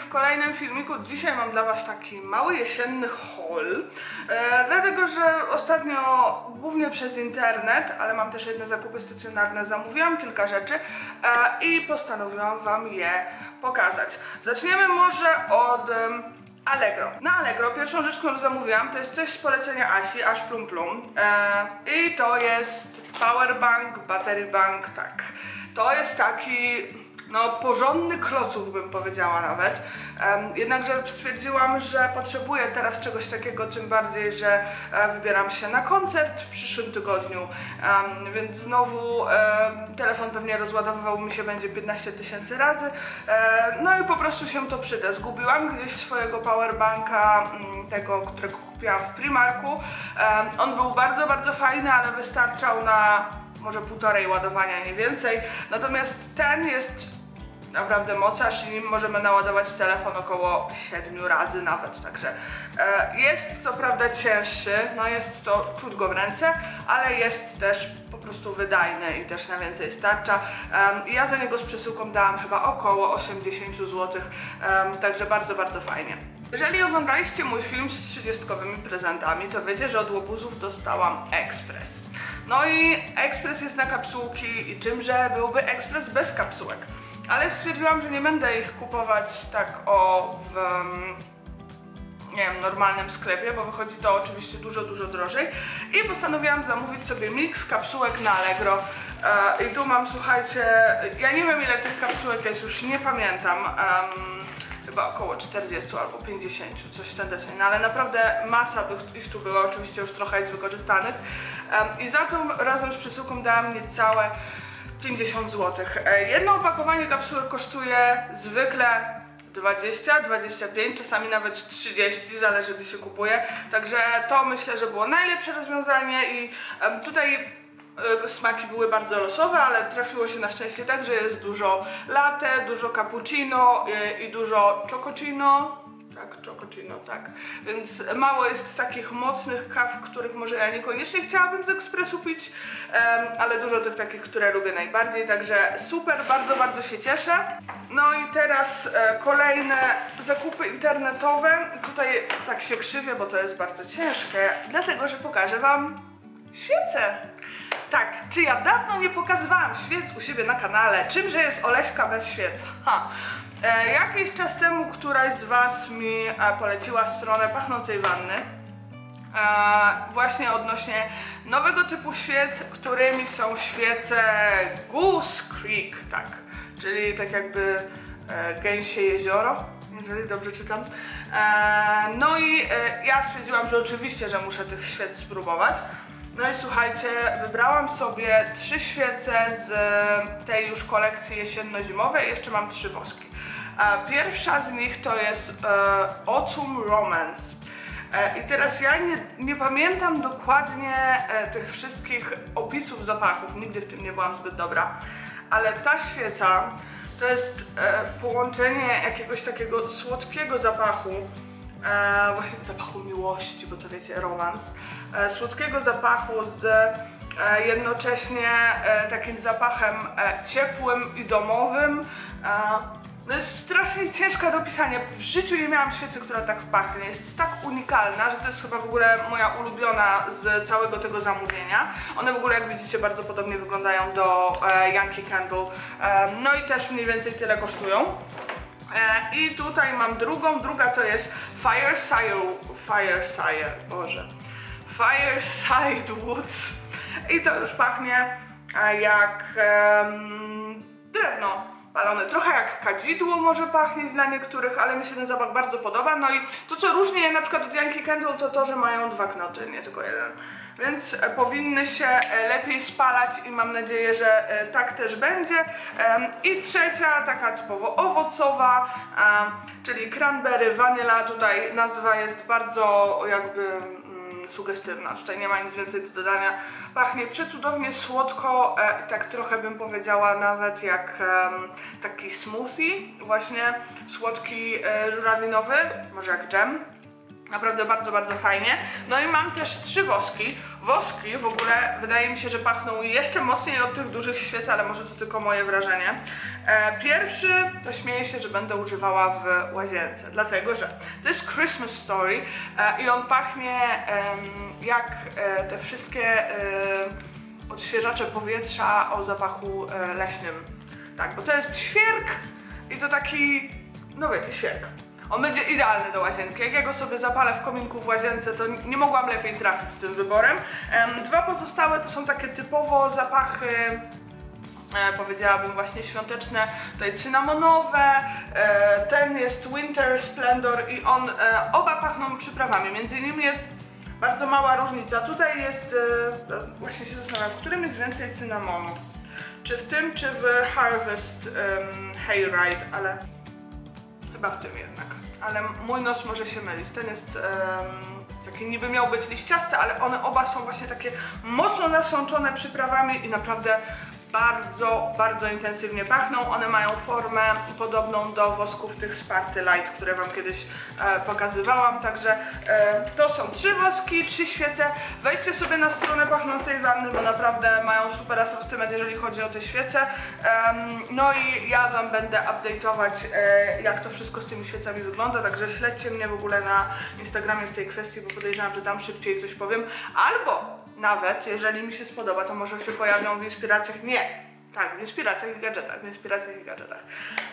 w kolejnym filmiku. Dzisiaj mam dla Was taki mały jesienny haul, e, dlatego że ostatnio głównie przez internet, ale mam też jedne zakupy stacjonarne, zamówiłam kilka rzeczy e, i postanowiłam Wam je pokazać. Zaczniemy może od... em, Allegro. Na Allegro pierwszą rzecz, którą zamówiłam, to jest coś z polecenia Asi, Aż Plum Plum. E, I to jest powerbank, battery bank, tak. To jest taki, no porządny klocuch bym powiedziała nawet. Jednakże stwierdziłam, że potrzebuję teraz czegoś takiego, tym bardziej, że e, wybieram się na koncert w przyszłym tygodniu. Więc znowu telefon pewnie rozładowywał mi się będzie 15 tysięcy razy. No i po prostu się to przyda. Zgubiłam gdzieś swojego powerbanka, mm, tego, którego kupiłam w Primarku. On był bardzo, bardzo fajny, ale wystarczał na może półtorej ładowania, nie więcej. Natomiast ten jest naprawdę mocarz i nim możemy naładować telefon około 7 razy nawet, także e, jest co prawda cięższy, no jest to, czuć go w ręce, ale jest też po prostu wydajny i też na więcej starcza. Ja za niego z przesyłką dałam chyba około 80 zł, także bardzo, bardzo fajnie. Jeżeli oglądaliście mój film z 30 prezentami, to wiecie, że od łobuzów dostałam ekspres. No i ekspres jest na kapsułki i czymże byłby ekspres bez kapsułek. Ale stwierdziłam, że nie będę ich kupować tak o w nie wiem, normalnym sklepie, bo wychodzi to oczywiście dużo, dużo drożej. I postanowiłam zamówić sobie miks kapsułek na Allegro. E, I tu mam, słuchajcie, ja nie wiem ile tych kapsułek jest, już nie pamiętam. chyba około 40 albo 50, coś w ten deseń, no ale naprawdę masa ich tu była, oczywiście już trochę jest wykorzystanych. I za to razem z przesyłką dałam niecałe 50 zł. E, Jedno opakowanie kapsułek kosztuje zwykle 20, 25, czasami nawet 30, zależy gdzie się kupuje. Także to myślę, że było najlepsze rozwiązanie i tutaj e, smaki były bardzo losowe, ale trafiło się na szczęście tak, że jest dużo latte, dużo cappuccino e, i dużo chococino. Tak, chococino, tak. Więc mało jest takich mocnych kaw, których może ja niekoniecznie chciałabym z ekspresu pić, ale dużo tych takich, które lubię najbardziej, także super, bardzo, bardzo się cieszę. No i teraz e, kolejne zakupy internetowe. Tutaj tak się krzywię, bo to jest bardzo ciężkie, dlatego, że pokażę Wam świecę. Tak, czy ja dawno nie pokazywałam świec u siebie na kanale? Czymże jest Oleśka bez świec? Ha. E, jakiś czas temu któraś z Was mi e, poleciła stronę pachnącej wanny. E, właśnie odnośnie nowego typu świec, którymi są świece Goose Creek, tak. Czyli tak jakby e, gęsie jezioro, jeżeli dobrze czytam. E, no i e, ja stwierdziłam, że oczywiście, że muszę tych świec spróbować. No i słuchajcie, wybrałam sobie trzy świece z tej już kolekcji jesienno-zimowej, jeszcze mam trzy woski. Pierwsza z nich to jest e, Autumn Romance. E, I teraz ja nie, nie pamiętam dokładnie e, tych wszystkich opisów zapachów, nigdy w tym nie byłam zbyt dobra, ale ta świeca to jest połączenie jakiegoś takiego słodkiego zapachu, właśnie zapachu miłości, bo to wiecie, romans, słodkiego zapachu z jednocześnie takim zapachem ciepłym i domowym. No jest strasznie ciężka do opisania. W życiu nie miałam świecy, która tak pachnie. Jest tak unikalna, że to jest chyba w ogóle moja ulubiona z całego tego zamówienia. One w ogóle, jak widzicie, bardzo podobnie wyglądają do e, Yankee Candle. E, no i też mniej więcej tyle kosztują. E, I tutaj mam drugą, druga to jest Fireside, Fireside, Boże, Fireside Woods i to już pachnie e, jak em, drewno palone, trochę jak kadzidło może pachnieć dla niektórych, ale mi się ten zapach bardzo podoba, no i to co różni je na przykład od Yankee Candle to to, że mają dwa knoty, nie tylko jeden. Więc e, powinny się e, lepiej spalać i mam nadzieję, że e, tak też będzie. I trzecia, taka typowo owocowa, czyli cranberry, vanilla. Tutaj nazwa jest bardzo jakby sugestywna. Tutaj nie ma nic więcej do dodania. Pachnie przecudownie słodko, e, tak trochę bym powiedziała nawet jak taki smoothie, właśnie słodki e, żurawinowy, może jak dżem. Naprawdę bardzo, bardzo fajnie. No i mam też trzy woski. Woski w ogóle wydaje mi się, że pachną jeszcze mocniej od tych dużych świec, ale może to tylko moje wrażenie. E, pierwszy to śmieję się, że będę używała w łazience, dlatego że to jest Christmas Story e, i on pachnie jak e, te wszystkie odświeżacze powietrza o zapachu leśnym. Tak, bo to jest świerk i to taki, no wiecie, świerk. On będzie idealny do łazienki. Jak ja go sobie zapalę w kominku w łazience, to nie mogłam lepiej trafić z tym wyborem. Em, Dwa pozostałe to są takie typowo zapachy e, powiedziałabym właśnie świąteczne, tutaj cynamonowe, e, ten jest Winter Splendor i on, e, oba pachną przyprawami, między innymi jest bardzo mała różnica, tutaj jest, właśnie się zastanawiam, w którym jest więcej cynamonu, czy w tym, czy w Harvest um, Hayride, ale chyba w tym jednak, ale mój nos może się mylić, ten jest em, taki niby miał być liściasty, ale one oba są właśnie takie mocno nasączone przyprawami i naprawdę bardzo, bardzo intensywnie pachną. One mają formę podobną do wosków tych Sparty Light, które Wam kiedyś e, pokazywałam. Także e, to są trzy woski, trzy świece. Wejdźcie sobie na stronę pachnącej wanny, bo naprawdę mają super asortyment, jeżeli chodzi o te świece. Em, no i ja Wam będę update'ować, e, jak to wszystko z tymi świecami wygląda, także śledźcie mnie w ogóle na Instagramie w tej kwestii, bo podejrzewam, że tam szybciej coś powiem. Albo nawet, jeżeli mi się spodoba, to może się pojawią w inspiracjach. Nie! Tak, w inspiracjach i gadżetach, w inspiracjach i gadżetach.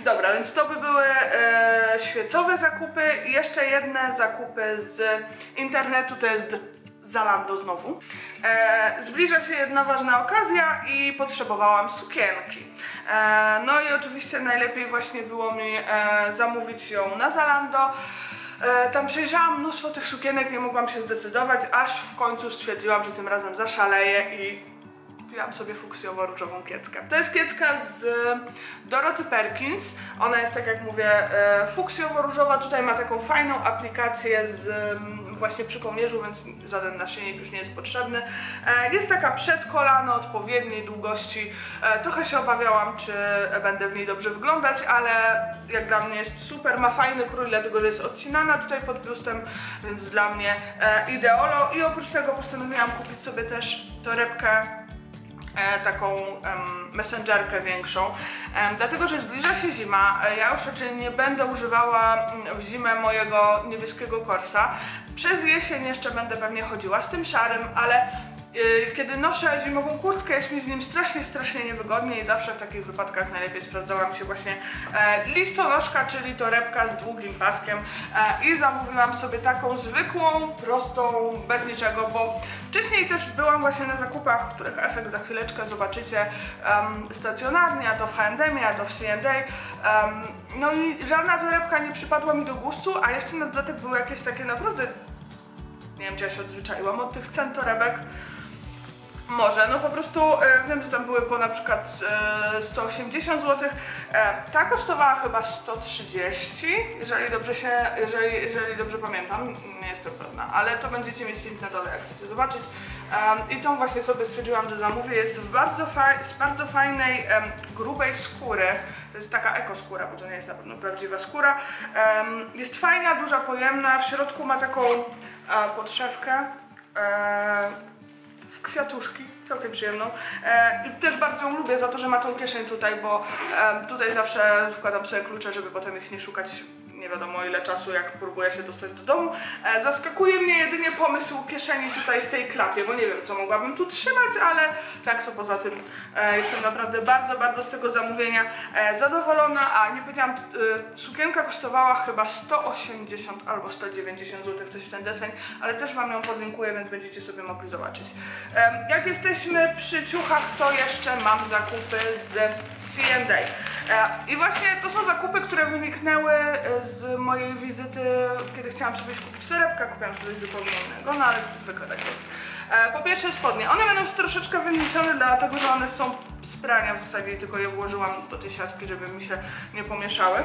Dobra, więc to by były e, świecowe zakupy. I jeszcze jedne zakupy z internetu, to jest Zalando znowu. E, zbliża się jedna ważna okazja i potrzebowałam sukienki. E, no i oczywiście najlepiej właśnie było mi e, zamówić ją na Zalando. E, tam przejrzałam mnóstwo tych sukienek, nie mogłam się zdecydować, aż w końcu stwierdziłam, że tym razem zaszaleję i kupiłam sobie fuksjowo-różową kieckę. To jest kiecka z e, Doroty Perkins. Ona jest, tak jak mówię, e, fuksjowo-różowa. Tutaj ma taką fajną aplikację z właśnie przy kołnierzu, więc żaden naszyjnik już nie jest potrzebny. E, Jest taka przed kolano, odpowiedniej długości. Trochę się obawiałam, czy będę w niej dobrze wyglądać, ale jak dla mnie jest super. Ma fajny krój, dlatego że jest odcinana tutaj pod biustem, więc dla mnie ideolo. I oprócz tego postanowiłam kupić sobie też torebkę taką em, messengerkę większą, dlatego że zbliża się zima. E, ja już raczej nie będę używała mm, w zimę mojego niebieskiego korsa. Przez jesień jeszcze będę pewnie chodziła z tym szarym, ale kiedy noszę zimową kurtkę, jest mi z nim strasznie, strasznie niewygodnie i zawsze w takich wypadkach najlepiej sprawdzała mi się właśnie e, listonoszka, czyli torebka z długim paskiem e, i zamówiłam sobie taką zwykłą, prostą, bez niczego, bo wcześniej też byłam właśnie na zakupach, których efekt za chwileczkę zobaczycie em, stacjonarnie, a to w H&M, a to w C&A. em, no i żadna torebka nie przypadła mi do gustu, a jeszcze na dodatek były jakieś takie naprawdę nie wiem, czy ja się odzwyczaiłam od tych cen torebek. Może, no po prostu e, wiem, że tam były po na przykład e, 180 zł. E, ta kosztowała chyba 130, jeżeli dobrze się, jeżeli, jeżeli dobrze pamiętam, nie jestem pewna, ale to będziecie mieć link na dole, jak chcecie zobaczyć. E, I tą właśnie sobie stwierdziłam, że zamówię. Jest w bardzo, z bardzo fajnej, em, grubej skóry. To jest taka ekoskóra, bo to nie jest na pewno prawdziwa skóra. Em, jest fajna, duża, pojemna. W środku ma taką e, podszewkę. E, w kwiatuszki, całkiem przyjemną. E, I też bardzo ją lubię za to, że ma tą kieszeń tutaj, bo e, tutaj zawsze wkładam sobie klucze, żeby potem ich nie szukać nie wiadomo ile czasu, jak próbuję się dostać do domu. E, zaskakuje mnie jedynie pomysł kieszeni tutaj w tej klapie, bo nie wiem co mogłabym tu trzymać, ale tak to poza tym e, jestem naprawdę bardzo, bardzo z tego zamówienia e, zadowolona, a nie powiedziałam, y, sukienka kosztowała chyba 180 albo 190 zł, coś w ten deseń, ale też Wam ją podlinkuję, więc będziecie sobie mogli zobaczyć. Em, Jak jesteśmy przy ciuchach, to jeszcze mam zakupy z C&A. E, I właśnie to są zakupy, które wyniknęły e, z mojej wizyty, kiedy chciałam sobie kupić torebkę, kupiłam sobie zupełnie innego, no ale zwykle tak jest. E, Po pierwsze spodnie. One będą troszeczkę wyniesione, dlatego że one są z prania w zasadzie tylko je włożyłam do tej siatki, żeby mi się nie pomieszały.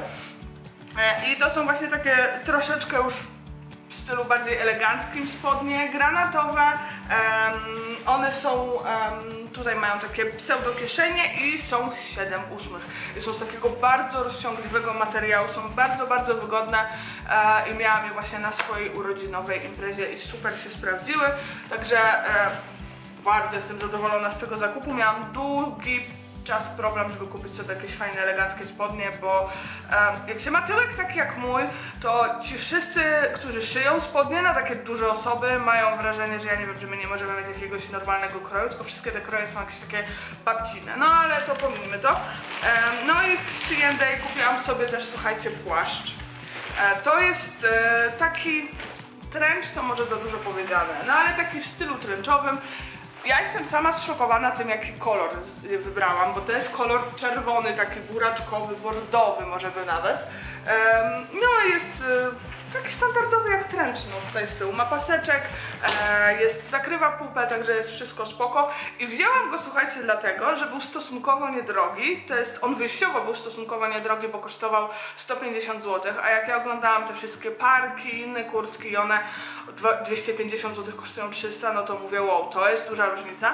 I to są właśnie takie troszeczkę już w stylu bardziej eleganckim spodnie, granatowe. One są, em, tutaj mają takie pseudo kieszenie i są 7 ósmych. Są z takiego bardzo rozciągliwego materiału, są bardzo, bardzo wygodne e, i miałam je właśnie na swojej urodzinowej imprezie i super się sprawdziły. Także e, bardzo jestem zadowolona z tego zakupu. Miałam długi czas problem, żeby kupić sobie jakieś fajne, eleganckie spodnie, bo em, jak się ma tyłek taki jak mój, to ci wszyscy, którzy szyją spodnie na takie duże osoby, mają wrażenie, że ja nie wiem, że my nie możemy mieć jakiegoś normalnego kroju, tylko wszystkie te kroje są jakieś takie babcine. No ale to pomijmy to. Em, no i w C&A kupiłam sobie też, słuchajcie, płaszcz. E, to jest e, taki trench, to może za dużo powiedziane, no ale taki w stylu trenchowym. Ja jestem sama zszokowana tym, jaki kolor wybrałam, bo to jest kolor czerwony, taki buraczkowy, bordowy może by nawet. No jest e, taki standardowy jak trench, no tutaj z tyłu ma paseczek, e, jest zakrywa pupę, także jest wszystko spoko. I wzięłam go, słuchajcie, dlatego, że był stosunkowo niedrogi. To jest, on wyjściowo był stosunkowo niedrogi, bo kosztował 150 zł, a jak ja oglądałam te wszystkie parki, inne kurtki i one dwa- 250 zł kosztują 300, no to mówię, wow, to jest duża różnica.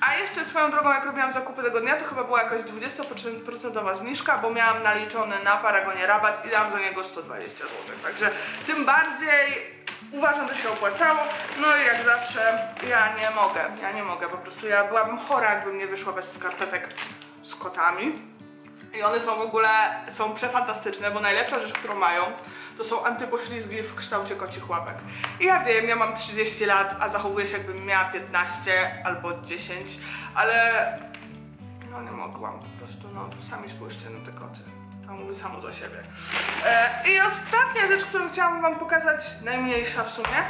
A jeszcze swoją drogą, jak robiłam zakupy tego dnia, to chyba była jakaś 20% zniżka, bo miałam naliczony na Paragonie rabat i dałam za niego 120 zł. Także tym bardziej uważam, że się opłacało. No i jak zawsze ja nie mogę, ja nie mogę, po prostu ja byłabym chora, jakbym nie wyszła bez skarpetek z kotami. I one są w ogóle, są przefantastyczne, bo najlepsza rzecz, którą mają, to są antypoślizgi w kształcie kocich łapek. I ja wiem, ja mam 30 lat, a zachowuję się jakbym miała 15 albo 10, ale no nie mogłam, po prostu no sami spójrzcie na te koty. To mówi samo za siebie. E, I ostatnia rzecz, którą chciałam wam pokazać, najmniejsza w sumie,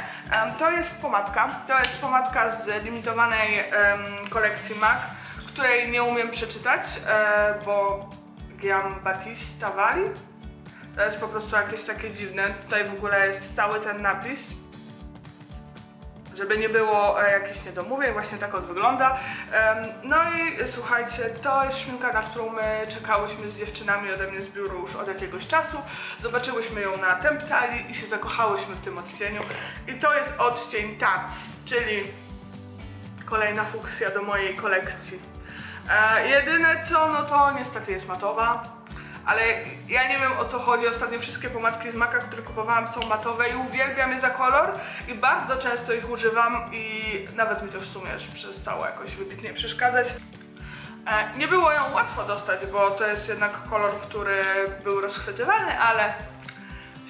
to jest pomadka. To jest pomadka z limitowanej kolekcji MAC, której nie umiem przeczytać, e, bo Giambattista Valli. To jest po prostu jakieś takie dziwne. Tutaj w ogóle jest cały ten napis żeby nie było e, jakichś niedomówień, właśnie tak on wygląda. No i słuchajcie, to jest szminka, na którą my czekałyśmy z dziewczynami ode mnie z biuru już od jakiegoś czasu. Zobaczyłyśmy ją na Temptali i się zakochałyśmy w tym odcieniu. I to jest odcień Tats, czyli kolejna fuksja do mojej kolekcji. E, jedyne co, no to niestety jest matowa. Ale ja nie wiem o co chodzi. Ostatnio wszystkie pomadki z Maka, które kupowałam są matowe i uwielbiam je za kolor i bardzo często ich używam i nawet mi to w sumie przestało jakoś wybitnie przeszkadzać. E, Nie było ją łatwo dostać, bo to jest jednak kolor, który był rozchwytywany, ale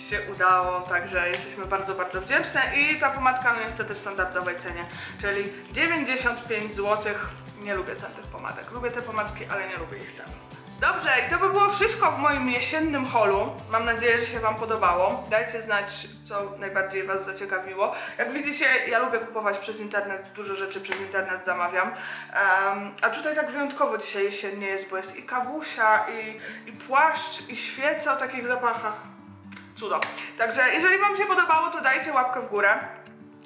się udało, także jesteśmy bardzo, bardzo wdzięczne i ta pomadka no niestety w standardowej cenie, czyli 95 zł. Nie lubię cen tych pomadek. Lubię te pomadki, ale nie lubię ich cen. Dobrze, i to by było wszystko w moim jesiennym holu. Mam nadzieję, że się Wam podobało. Dajcie znać, co najbardziej Was zaciekawiło. Jak widzicie, ja lubię kupować przez internet, dużo rzeczy przez internet zamawiam. Em, a tutaj tak wyjątkowo dzisiaj jesiennie jest, bo jest i kawusia, i, i płaszcz, i świece o takich zapachach. Cudo. Także jeżeli Wam się podobało, to dajcie łapkę w górę.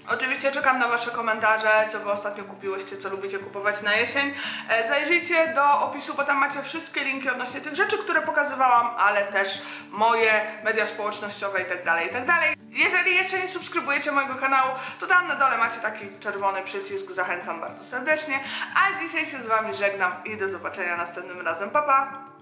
Oczywiście czekam na Wasze komentarze, co Wy ostatnio kupiłyście, co lubicie kupować na jesień. E, Zajrzyjcie do opisu, bo tam macie wszystkie linki odnośnie tych rzeczy, które pokazywałam, ale też moje media społecznościowe itd., itd. Jeżeli jeszcze nie subskrybujecie mojego kanału, to tam na dole macie taki czerwony przycisk, zachęcam bardzo serdecznie. A dzisiaj się z Wami żegnam i do zobaczenia następnym razem. Pa, pa!